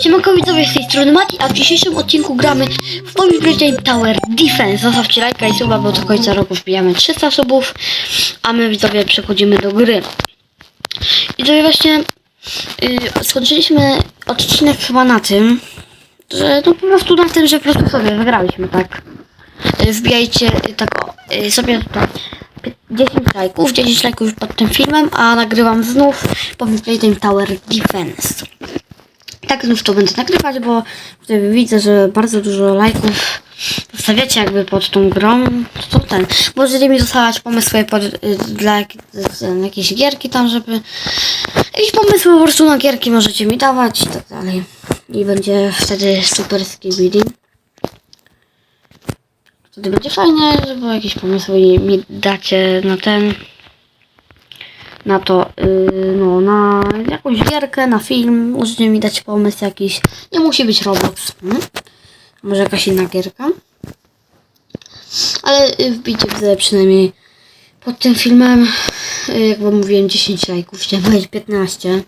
Siemanko widzowie, z tej strony Mati, a w dzisiejszym odcinku gramy w Bobby Tower Defense. Zostawcie lajka i suba, bo do końca roku wbijamy 300 subów, a my widzowie przechodzimy do gry. Widzowie właśnie yy, skończyliśmy odcinek chyba na tym, że no po prostu na tym, że po prostu sobie wygraliśmy, tak. Yy, wbijajcie yy, tak o, yy, sobie tutaj 10 lajków, 10 lajków pod tym filmem, a nagrywam znów Bobby Tower Defense tak znów to będę nagrywać, bo tutaj widzę, że bardzo dużo lajków zostawiacie jakby pod tą grą. To ten. Możecie mi dostawać pomysły pod, y, dla jakiejś gierki tam, żeby jakieś pomysły po prostu na gierki możecie mi dawać i tak dalej. I będzie wtedy super skibidi. Wtedy będzie fajnie, żeby jakieś pomysły mi dacie na ten na to, yy, no, na jakąś gierkę, na film. Możecie mi dać pomysł jakiś. Nie musi być Roblox. Hmm? Może jakaś inna gierka. Ale yy, wbijcie w przynajmniej pod tym filmem, yy, jak wam mówiłem, 10 lajków. Chciałem powiedzieć 15,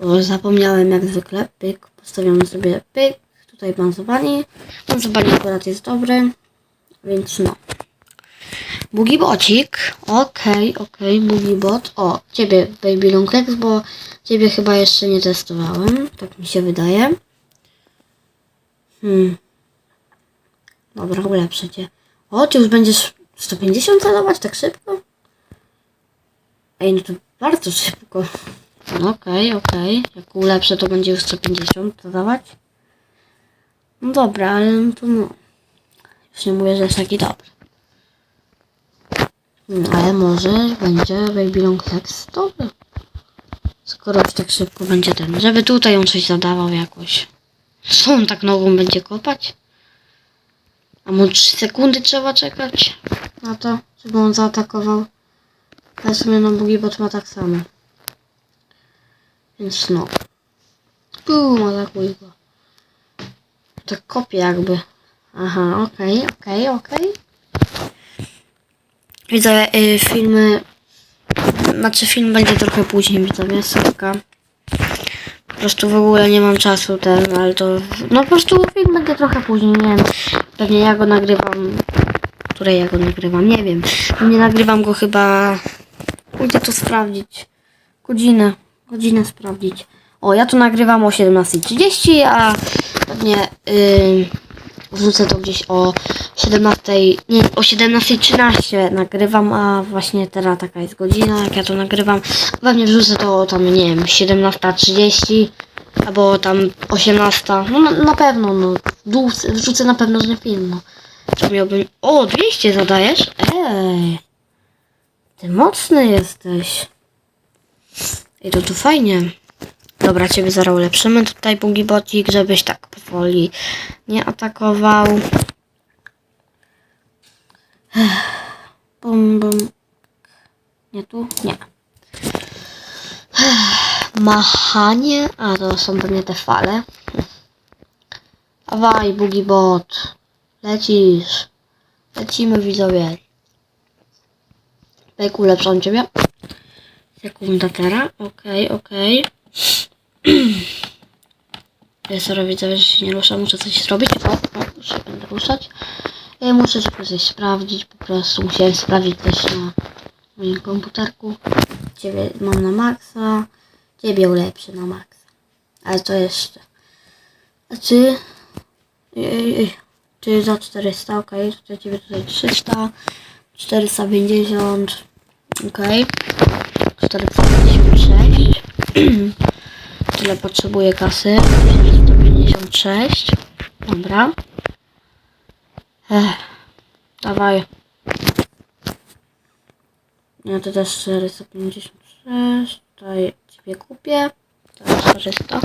bo zapomniałem jak zwykle. Pyk, postawiamy sobie pyk. Tutaj banzowanie. Banzowanie akurat jest dobre, więc no. Bugibocik. Okej, okej, Bugibot. O, ciebie Baby Longlegs, bo ciebie chyba jeszcze nie testowałem. Tak mi się wydaje. Hmm. Dobra, ulepszę cię. O, ty już będziesz 150 zadawać tak szybko? Ej, no to bardzo szybko. Okej, okej. Jak ulepszę, to będzie już 150 zadawać. No dobra, ale no to no. Już nie mówię, że jest taki dobry. Ale może będzie Baby Long Hex dobry. Skoro już tak szybko będzie ten. Żeby tutaj on coś zadawał jakoś. Co on tak nową będzie kopać? A mu 3 sekundy trzeba czekać na to, żeby on zaatakował. Ale w sumie no Bugibot ma tak samo. Więc no. Bum, atakuj go. Tak kopie jakby. Aha, okej, okej, okej. Widzę y, filmy. Znaczy film będzie trochę później, widzowie, sorka. Po prostu w ogóle nie mam czasu ten, ale to. No po prostu film będzie trochę później, nie wiem. Pewnie ja go nagrywam. Której ja go nagrywam? Nie wiem. Nie nagrywam go chyba. Pójdę to sprawdzić. Godzinę. Godzinę sprawdzić. O, ja to nagrywam o 17.30, a pewnie. Yy, wrzucę to gdzieś o 17, nie, o 17.13 nagrywam, a właśnie teraz taka jest godzina, jak ja to nagrywam. Pewnie wrzucę to tam, nie wiem, 17.30 albo tam 18. No na, na pewno, no. Wrzucę na pewno ten film, no. Co miałbym... O, 200 zadajesz? Ej. Ty mocny jesteś. I to tu fajnie. Dobra, ciebie zaraz ulepszymy tutaj bugibocik, żebyś tak powoli nie atakował. Bum, bum. Nie tu? Nie. Machanie? A, to są pewnie te fale. Dawaj, bugibot. Lecisz. Lecimy, widzowie. Jak ulepszam ciebie? Sekunda teraz. Okej, okej. Ja sobie widzę, że się nie rusza, muszę coś zrobić. O, o, już się będę ruszać. Ja muszę sobie coś sprawdzić, po prostu musiałem sprawdzić też na moim komputerku. Ciebie mam na maksa, ciebie ulepszę na maksa. Ale to jeszcze. A czy... Ej, Czy za 400, ok, tutaj ciebie tutaj 300, 450, ok, 456. Tyle potrzebuję kasy. 156. Dobra. Ech, dawaj. Ja to też 456. Tutaj ciebie kupię. To jest 400.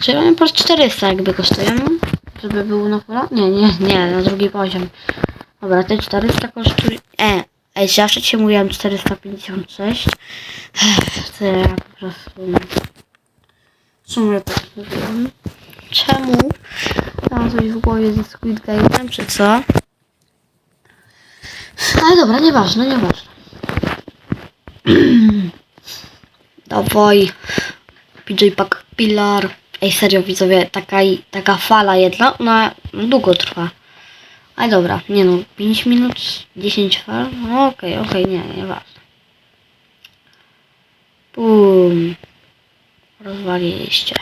Czy ja po 400 jakby kosztują? Żeby był na pola? Nie, nie, nie, na drugi poziom. Dobra, te 400 kosztuje... E, ej, zawsze ci mówiłem 456. Ech, To ja po prostu... Czemu ja tak? Czemu? Mam coś w głowie ze Squid Game'em, czy co? Ale dobra, nieważne, nieważne. Dawaj. PJ Pack Pilar. Ej, serio widzowie, taka, taka fala jedna, ona długo trwa. Ale dobra, nie no, 5 minut, 10 fal, no okej, okej, nie, nieważne. Bum. Rozwaliliście.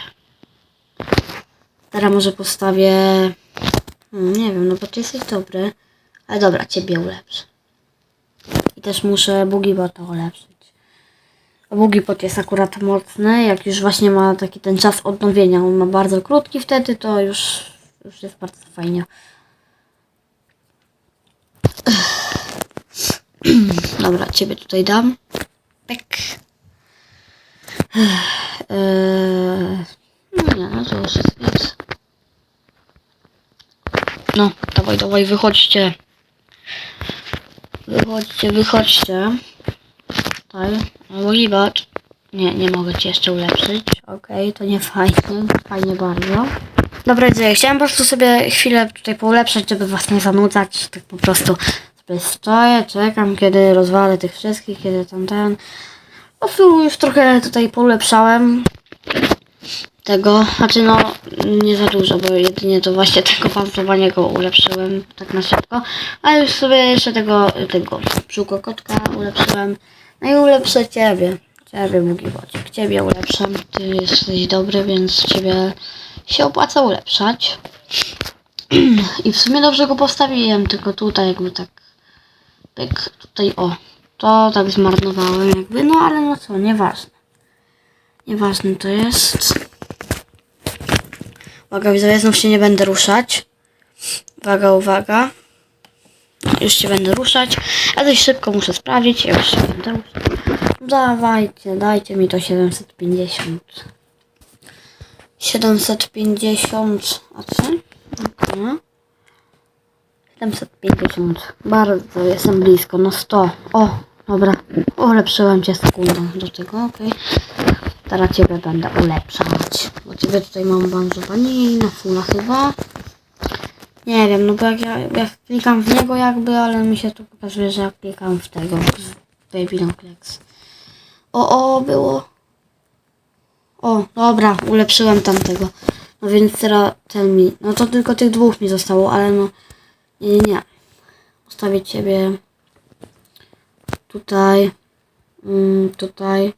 Teraz może postawię... Hmm, nie wiem, no bo ty jesteś dobry. Ale dobra, ciebie ulepszę. I też muszę Bugibota ulepszyć. A Bugibot jest akurat mocny, jak już właśnie ma taki ten czas odnowienia. On ma bardzo krótki wtedy, to już, już jest bardzo fajnie. Dobra, ciebie tutaj dam. Pek. Eee, no nie, no to już jest nic. No, dawaj, dawaj, wychodźcie. Wychodźcie, wychodźcie. Tutaj. Olibat. Nie, nie mogę cię jeszcze ulepszyć. Okej, to nie fajnie. Fajnie bardzo. Dobra, dzieje. Chciałem po prostu sobie chwilę tutaj poulepszać, żeby was nie zanudzać. Tak po prostu sobie stoję, czekam, kiedy rozwalę tych wszystkich, kiedy tam ten. Po prostu już trochę tutaj poulepszałem tego, znaczy no nie za dużo, bo jedynie to właśnie tego pantowania ulepszyłem tak na szybko, a już sobie jeszcze tego, tego kotka ulepszyłem, no i ulepszę ciebie, ciebie Bugi Wodzik, ciebie ulepszę, ty jesteś dobry, więc ciebie się opłaca ulepszać i w sumie dobrze go postawiłem, tylko tutaj jakby tak, pyk, tutaj o, to tak zmarnowałem jakby, no ale no co, nieważne. Nieważne to jest. Uwaga, widzowie, znów się nie będę ruszać. Uwaga, uwaga. Już się będę ruszać. Ja dość szybko muszę sprawdzić. Ja już się będę ruszać. Dawajcie, dajcie mi to 750. 750. A co? Okay. 750. Bardzo jestem blisko. No 100. O, dobra. Ulepszyłem cię sekundą do tego, okej. Teraz ciebie będę ulepszać. Bo ciebie tutaj mam banzowanie na fulla chyba. Nie wiem, no bo jak ja klikam w niego jakby, ale mi się tu pokazuje, że jak klikam w tego, w Baby Complex. O, o, było. O, dobra, ulepszyłem tamtego. No więc teraz ten mi, no to tylko tych dwóch mi zostało, ale no, nie, nie, nie. Ustawię ciebie tutaj, mm, tutaj.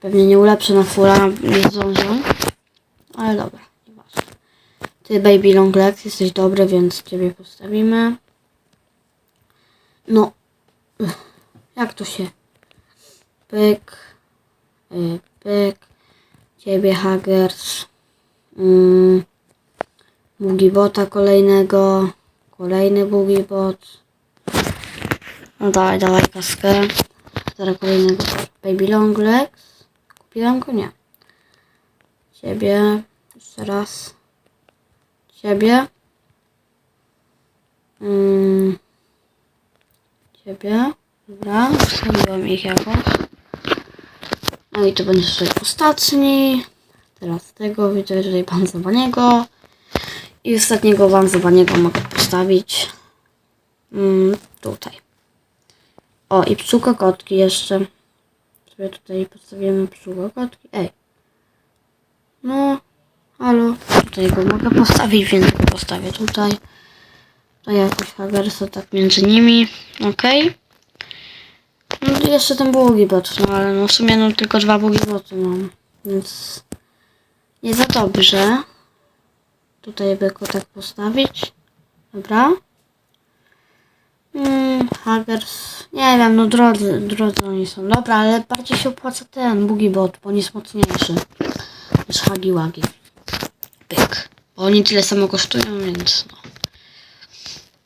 Pewnie nie ulepszę na fulla, nie zdążę. Ale dobra, nieważne. Ty Baby Long Legs jesteś dobry, więc ciebie postawimy. No. Jak to się? Pyk. Pyk. Ciebie Haggers. Mm. Bugibota kolejnego. Kolejny Bugibot. No dawaj, dawaj kaskę. Teraz kolejnego Baby Long Legs. Kupiłam go? Nie. Ciebie. Jeszcze raz. Ciebie. Mm. Ciebie. Dobra. Ustawiłam ich jakoś. I to będzie sobie ostatni. Teraz tego. Widzę tutaj panzowaniego. I ostatniego panzowaniego mogę postawić. Mm, tutaj. O, i psuko kotki jeszcze. Sobie tutaj postawimy psuko kotki. Ej. No, halo. Tutaj go mogę postawić, więc postawię tutaj. To jakoś Hagersa tak między nimi. Okej. I jeszcze ten bugibot, no ale no w sumie no tylko dwa bugiboty mam. Więc nie za dobrze. Tutaj by go tak postawić. Dobra. Mm, Hagers. Nie wiem, no drodzy, drodzy oni są. Dobra, ale bardziej się opłaca ten bugibot, bo on jest mocniejszy niż Hagi Wagi. Pyk. Bo oni tyle samo kosztują, więc no.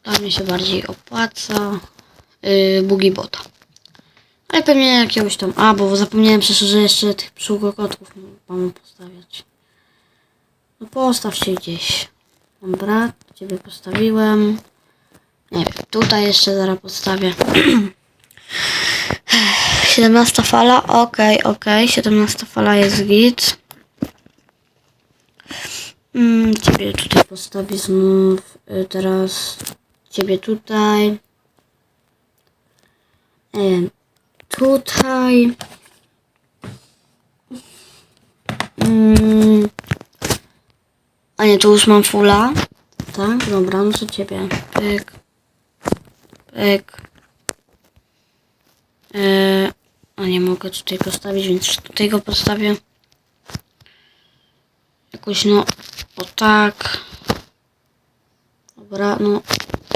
Dla mnie się bardziej opłaca yy, bugibota. Ale pewnie jakiegoś tam. A, bo zapomniałem przecież, że jeszcze tych pszczółkotków mam postawiać. No postaw się gdzieś. Dobra, ciebie postawiłem. Nie wiem, tutaj jeszcze zaraz postawię. 17 fala, okej, okej, 17 fala jest git. Mm, ciebie tutaj postawię znów, y, teraz ciebie tutaj. E, tutaj. Mm. A nie, tu już mam fulla. Tak, dobra, no to ciebie. Pyk. Pyk. Eee, a nie mogę tutaj postawić, więc tutaj go postawię. Jakoś no, o tak. Dobra, no,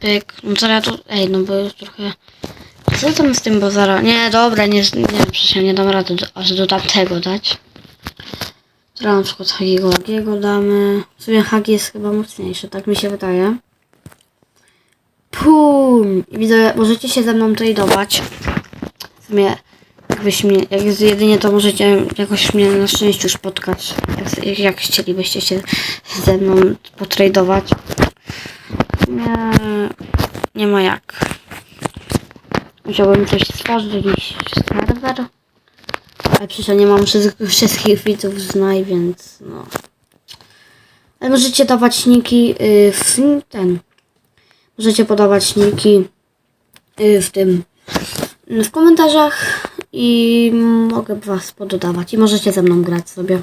pyk. No co ja tu, ej, no bo już trochę... Co tam z tym, bo zaraz... Nie, dobra, nie, nie, przecież ja nie dam rady aż do tamtego dać. Teraz na przykład Hagiego Hagiego damy. W sumie Hagi jest chyba mocniejszy, tak mi się wydaje. Pum! I widzę, możecie się ze mną tradeować. W sumie, jakbyś mnie, jak jest jedynie to możecie jakoś mnie na szczęściu spotkać. Jak, jak, chcielibyście się ze mną potradować. Sumie, nie ma jak. Musiałbym coś stworzyć, serwer. Ale przecież nie mam wszystkich, wszystkich widzów znaj, więc no. Ale możecie dawać niki y, w ten. Możecie podawać niki y, w tym w komentarzach i mogę was pododawać i możecie ze mną grać sobie.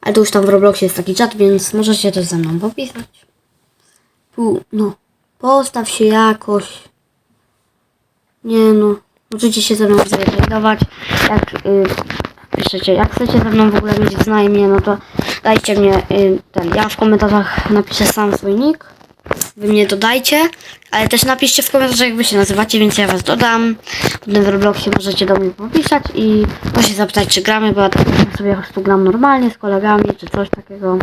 Ale to już tam w Robloxie jest taki czat, więc możecie też ze mną popisać. No, postaw się jakoś. Nie no, możecie się ze mną zrealizować. Jak y, piszecie, jak chcecie ze mną w ogóle mieć znajomie, no to dajcie mnie y, ten. Ja w komentarzach napiszę sam swój nick. Wy mnie dodajcie, ale też napiszcie w komentarzach, jak wy się nazywacie, więc ja was dodam. W Robloxie możecie do mnie popisać i możecie zapytać, czy gramy, bo ja tak sobie po prostu gram normalnie z kolegami, czy coś takiego.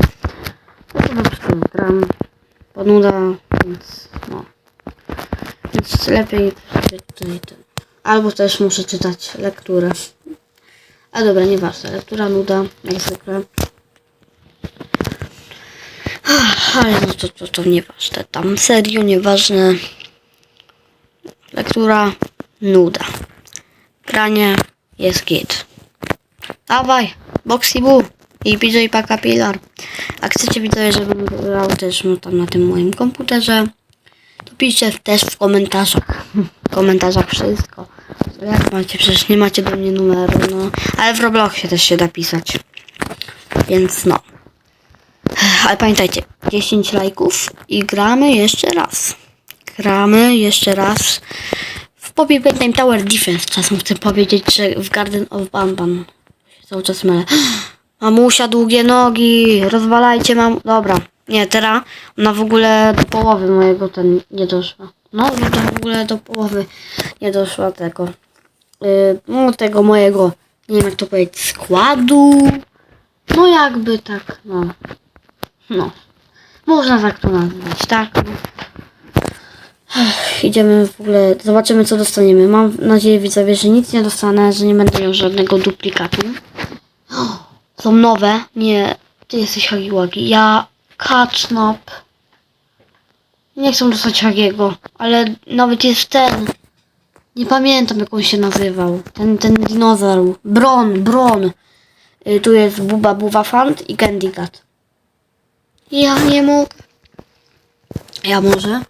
To po prostu gram. Ponuda, więc no. Więc lepiej tutaj ten. Albo też muszę czytać lekturę. A dobra, nieważne. Lektura nuda, jak zwykle. Ale no to, to, to nieważne. Tam serio nieważne. Lektura nuda. Granie jest git. Dawaj, Boxy Boo i PJ Paka Pilar. A chcecie widzowie, żebym grał też no, tam na tym moim komputerze, piszcie też w komentarzach. W komentarzach wszystko. Jak macie? Przecież nie macie do mnie numeru, no. Ale w Robloxie też się da pisać. Więc no. Ale pamiętajcie, 10 lajków i gramy jeszcze raz. Gramy jeszcze raz w Poppy Playtime Tower Defense. Czasem chcę powiedzieć, że w Garden of Banban. Się Cały czas mylę. Mamusia, długie nogi, rozwalajcie mam... Dobra, nie, teraz ona w ogóle do połowy mojego ten nie doszła. No, to w ogóle do połowy nie doszła tego. Yy, no, tego mojego, nie wiem jak to powiedzieć, składu. No jakby tak, no. No. Można tak to nazwać, tak? No. Ech, Idziemy w ogóle, zobaczymy co dostaniemy. Mam nadzieję widzowie, że nic nie dostanę, że nie będę miał żadnego duplikatu. Są nowe. Nie, ty jesteś Hagiwagi. Ja, Katnap. Nie chcę dostać Hagiego, ale nawet jest ten. Nie pamiętam jak on się nazywał. Ten, ten dinozaur. Bron, Bron. Y, tu jest Buba Buba Fant i Candy Cat. Ja nie mógł. Ja może.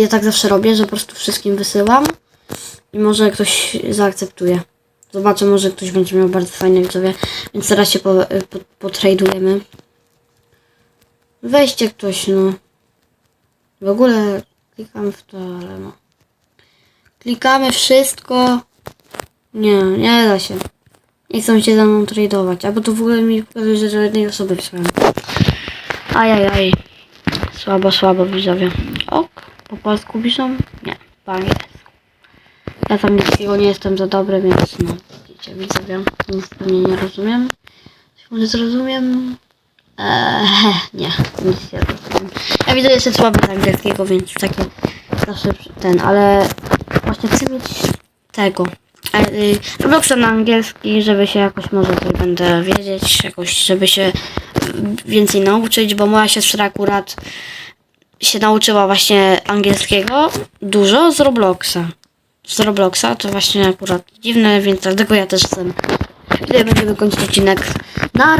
Ja tak zawsze robię, że po prostu wszystkim wysyłam. I może ktoś zaakceptuje. Zobaczę, może ktoś będzie miał bardzo fajne widzowie. Więc teraz się po, po, potradujemy. Weźcie ktoś, no. W ogóle klikam w to, ale no. Klikamy wszystko. Nie, nie da się. Nie chcą się ze mną tradować. Albo to w ogóle mi pokazuje, że do jednej osoby wysłałem. Ajajaj. Słabo, słabo widzowie. Ok. Po polsku piszą? Nie. Po angielsku. Ja tam niczego nie jestem za dobry, więc no. Widzicie, widzowie. Nic pewnie nie rozumiem. Może zrozumiem? Eee, nie. Nic. Ja widzę, że jestem słaby z angielskiego, więc takie zawsze ten, ale właśnie chcę mieć tego. E, y, Robloxa na angielski, żeby się jakoś może coś będę wiedzieć, jakoś, żeby się więcej nauczyć, bo moja siostra akurat się nauczyła właśnie angielskiego dużo z Robloxa. Z Robloxa to właśnie akurat dziwne, więc dlatego ja też chcę. Tutaj będziemy kończyć odcinek. Na